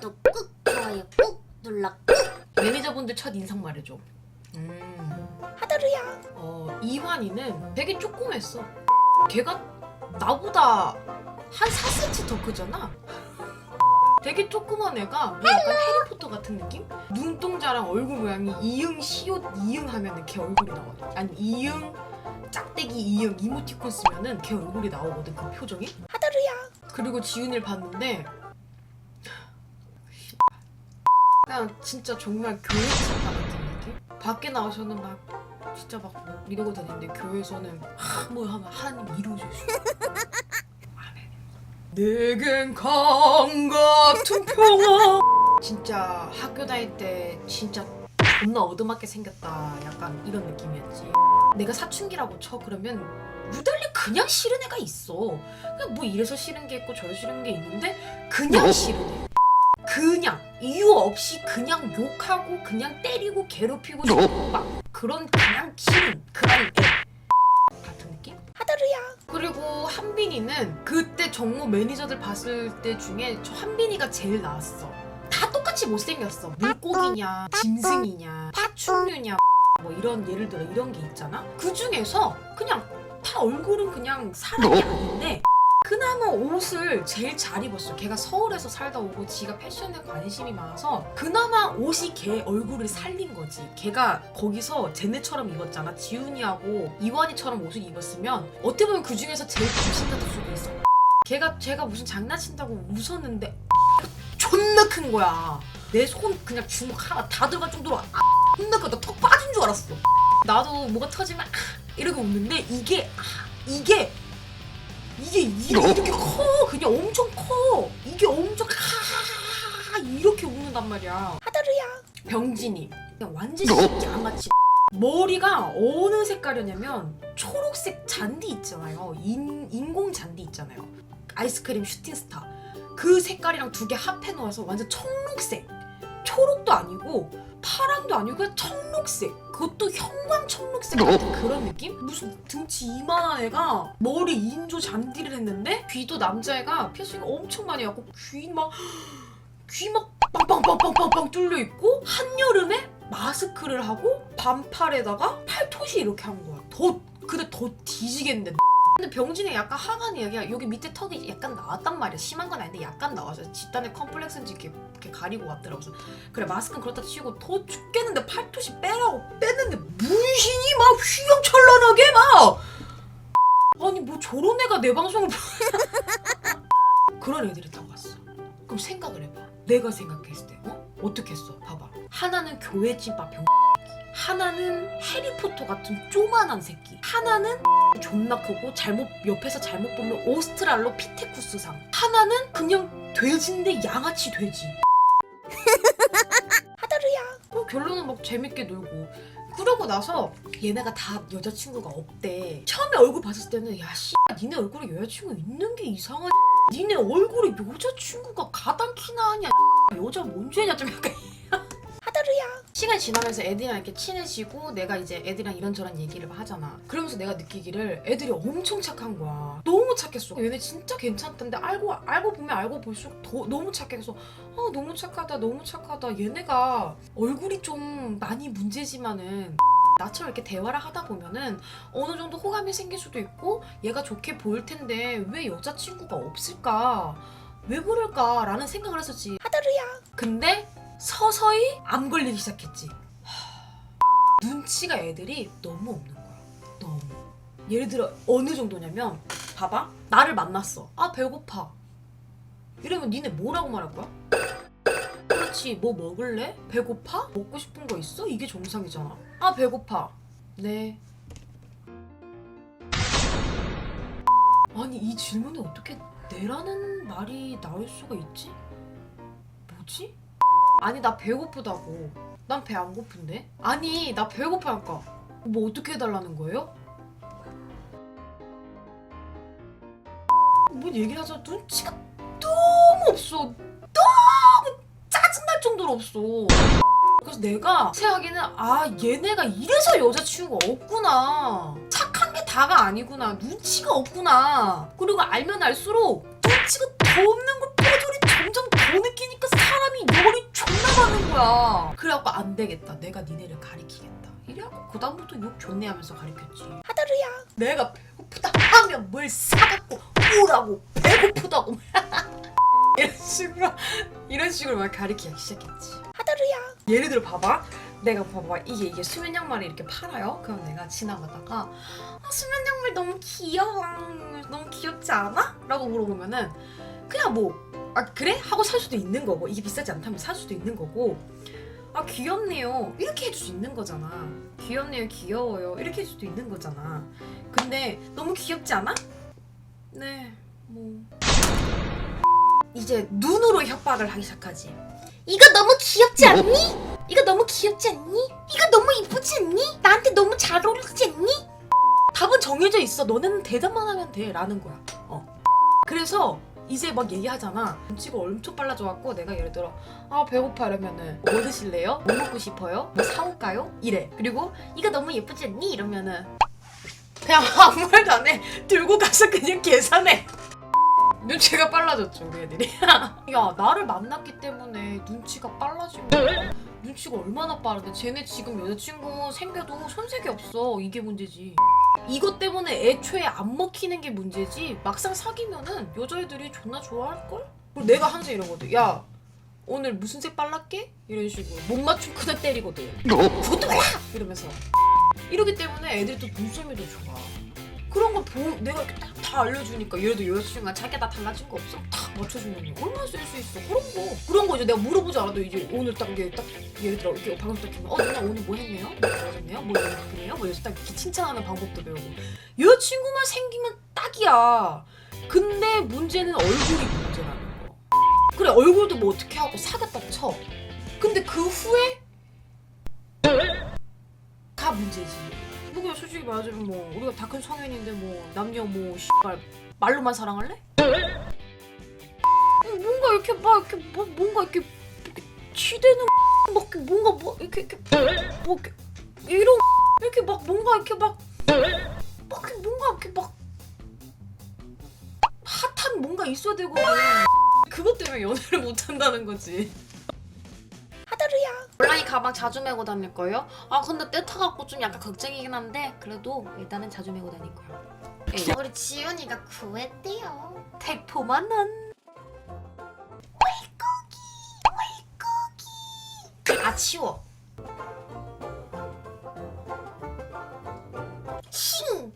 구독 꾹 좋아요 꾹 눌러 꾹 매니저분들 첫 인상 말해줘. 음. 하다루야 어, 이환이는 되게 조그맸어. 걔가 나보다 한 4cm 더 크잖아. 되게 조그만 애가 뭐 약간 해리포터 같은 느낌? 눈동자랑 얼굴 모양이 이응 시옷 이응 하면은 걔 얼굴이 나거든. 아니 이응 짝대기 이응 이모티콘 쓰면은 걔 얼굴이 나오거든 그 표정이. 하다루야 그리고 지훈이를 봤는데 그냥 진짜 정말 교회 친다 같은 느낌? 밖에 나와서는 막 진짜 막 이러고 다니는데 교회에서는 하, 뭐 하면 하나님 아멘. 내겐 강 같은 평화 진짜 학교 다닐 때 진짜 존나 어드맞게 생겼다. 약간 이런 느낌이었지. 내가 사춘기라고 쳐. 그러면 유달리 그냥 싫은 애가 있어. 그냥 뭐 이래서 싫은 게 있고 저래서 싫은 게 있는데 그냥 싫은 애 그냥 이유 없이 그냥 욕하고 그냥 때리고 괴롭히고 싶고 막 그런 그냥 싫은 그런 애. 같은 느낌? 하다루야. 그리고 한빈이는 그때 정모 매니저들 봤을 때 중에 저 한빈이가 제일 나았어. 다 똑같이 못생겼어. 물고기냐 짐승이냐 파충류냐 뭐 이런 예를 들어 이런 게 있잖아? 그 중에서 그냥 다 얼굴은 그냥 사람이 아닌데 그나마 옷을 제일 잘 입었어. 걔가 서울에서 살다 오고 지가 패션에 관심이 많아서 그나마 옷이 걔 얼굴을 살린 거지. 걔가 거기서 쟤네처럼 입었잖아. 지훈이하고 이완이처럼 옷을 입었으면 어떻게 보면 그 중에서 제일 감신 같을 수도 있어. 걔가 제가 무슨 장난친다고 웃었는데 존나 큰 거야. 내 손 그냥 주먹 하나 다 들어갈 정도로 아, 존나 크다. 턱 빠진 줄 알았어. 나도 뭐가 터지면 아, 이렇게 웃는데 이게 아, 이게 이게 이게 이렇게 커? 그냥 엄청 커. 이게 엄청 하하하하 이렇게 웃는단 말이야. 하다루야. 병진이. 그냥 완전 양아치 머리가 어느 색깔이냐면 초록색 잔디 있잖아요. 인, 인공 잔디 있잖아요. 아이스크림 슈팅스타. 그 색깔이랑 두 개 합해 놓아서 완전 청록색. 초록도 아니고 파랑도 아니고 청록색 그것도 형광 청록색 같은 그런 느낌? 무슨 등치 이만한 애가 머리 인조 잔디를 했는데 귀도 남자애가 피어싱이 엄청 많이 하고 귀막 귀막 빵빵빵빵빵빵 뚫려 있고 한여름에 마스크를 하고 반팔에다가 팔토시 이렇게 한 거야. 더 근데 더 뒤지겠는데. 근데 병진이 약간 하관이 여기 여기 밑에 턱이 약간 나왔단 말이야. 심한 건 아닌데 약간 나와서 집단의 컴플렉스인지 이렇게, 이렇게 가리고 왔더라고. 그래서 그래 마스크는 그렇다 치고 더 죽겠는데 팔토시 빼라고 뺐는데 문신이 막 휘황찬란하게 막 아니 뭐 저런 애가 내 방송을 보- 그런 애들이 다 왔어. 그럼 생각을 해봐. 내가 생각했을 때 어? 어떻게 했어? 봐봐. 하나는 교회 찐밥 병 하나는 해리포터 같은 쪼만한 새끼. 하나는 존나 크고 잘못 옆에서 잘못 보면 오스트랄로 피테쿠스상. 하나는 그냥 돼지인데 양아치 돼지. 하다루야. 뭐 결론은 막 재밌게 놀고. 그러고 나서 얘네가 다 여자친구가 없대. 처음에 얼굴 봤을 때는 야씨 니네 얼굴에 여자친구 있는 게 이상하지 니네 얼굴에 여자친구가 가당키나 하냐 여자 뭔 죄냐 좀 약간 시간이 지나면서 애들이랑 이렇게 친해지고 내가 이제 애들이랑 이런저런 얘기를 하잖아. 그러면서 내가 느끼기를 애들이 엄청 착한 거야. 너무 착했어. 얘네 진짜 괜찮던데 알고 알고 보면 알고 볼수록 더 너무 착해서 아 너무 착하다 너무 착하다. 얘네가 얼굴이 좀 많이 문제지만은 나처럼 이렇게 대화를 하다 보면은 어느 정도 호감이 생길 수도 있고 얘가 좋게 보일 텐데 왜 여자친구가 없을까? 왜 그럴까라는 생각을 했었지. 하다루야 근데 서서히 암 걸리기 시작했지. 하, 눈치가 애들이 너무 없는 거야. 너무. 예를 들어 어느 정도냐면 봐봐. 나를 만났어. 아 배고파. 이러면 니네 뭐라고 말할 거야? 그렇지. 뭐 먹을래? 배고파? 먹고 싶은 거 있어? 이게 정상이잖아. 아 배고파. 네. 아니 이 질문에 어떻게 내라는 말이 나올 수가 있지? 뭐지? 아니 나 배고프다고. 난 배 안 고픈데? 아니 나 배고파니까. 뭐 어떻게 해달라는 거예요? 뭐 얘기를 하자. 눈치가 너무 없어. 너무 짜증날 정도로 없어. 그래서 내가 생각하기는 아 얘네가 이래서 여자친구가 없구나. 착한 게 다가 아니구나. 눈치가 없구나. 그리고 알면 알수록 눈치가 더 없는 걸 뼈저리 점점 더 느끼니까 거야. 그래갖고 안 되겠다. 내가 니네를 가리키겠다. 이래갖고 그다음부터 욕 좋네 하면서 가리켰지. 하드루야. 내가 배고프다 하면 뭘 사갖고 오라고 배고프다고 이런 식으로 이런 식으로 막 가리키기 시작했지. 하드루야. 예를 들어 봐봐. 내가 봐봐 이게 이게 수면 양말이 이렇게 팔아요. 그럼 내가 지나가다가 아, 수면 양말 너무 귀여워. 너무 귀엽지 않아? 라고 물어보면은 그냥 뭐 아 그래? 하고 살 수도 있는 거고 이게 비싸지 않다면 살 수도 있는 거고 아 귀엽네요 이렇게 해줄 수 있는 거잖아 귀엽네요 귀여워요 이렇게 해줄 수도 있는 거잖아 근데 너무 귀엽지 않아? 네뭐 이제 눈으로 협박을 하기 시작하지 이거 너무 귀엽지 않니? 이거 너무 귀엽지 않니? 이거 너무 이쁘지 않니? 나한테 너무 잘 어울리지 않니? 답은 정해져 있어. 너네는 대답만 하면 돼. 라는 거야. 어. 그래서 이제 막 얘기하잖아. 눈치가 엄청 빨라져갖고 내가 예를 들어 아 배고파 이러면은 뭐 드실래요? 뭐 먹고 싶어요? 뭐 사올까요? 이래. 그리고 이거 너무 예쁘지 않니? 이러면은 그냥 아무 말도 안 해. 들고 가서 그냥 계산해. 눈치가 빨라졌죠 우리 애들이. 야 나를 만났기 때문에 눈치가 거야. 눈치가 얼마나 빠른데? 쟤네 지금 여자친구 생겨도 손색이 없어. 이게 문제지. 이것 때문에 애초에 안 먹히는 게 문제지. 막상 사귀면은 여자애들이 존나 좋아할걸? 그리고 내가 항상 이러거든 야 오늘 무슨 색 빨랐게? 이런 식으로 못 맞춤 그냥 때리거든. 그것도 몰라! 이러면서. 이러기 때문에 애들이 또 눈썰미 도 좋아 그런 거 보, 내가 이렇게 딱 다 알려주니까 들어 여자친구가 자기가 나 달라진 거 없어? 딱 맞춰주면 얼마나 쓸 수 있어 그런 거 그런 거 이제 내가 물어보지 않아도 이제 오늘 딱 이게 딱 예를 들어 이렇게 방송 딱 키면 어 누나 오늘 뭐 했네요? 뭐 좋아졌네요? 뭐 이렇게네요? 뭐 이래서 딱 이렇게 칭찬하는 방법도 배우고 여자친구만 생기면 딱이야 근데 문제는 얼굴이 문제라는 거 그래 얼굴도 뭐 어떻게 하고 사귀었다 쳐 근데 그 후에 다 문제지 뭐 그냥 솔직히 말하자면 뭐 우리가 다 큰 성인인데 뭐 남녀 뭐 씨발 말로만 사랑할래? 어, 뭔가 이렇게 막 이렇게 뭐, 뭔가 이렇게, 치대는 막 이렇게 뭔가 뭐 이렇게 이렇게 뭐 이렇게 이런 이렇게 막 뭔가 이렇게 막 막 뭔가 이렇게 막 핫한 뭔가 있어야 되고 그것 때문에 연애를 못 한다는 거지. 온라인 가방 자주 메고 다닐 거예요? 아 근데 때 타갖고 좀 약간 걱정이긴 한데 그래도 일단은 자주 메고 다닐 거예요. 에이, 우리 지훈이가 구했대요. 택포만은 아 치워. 힝.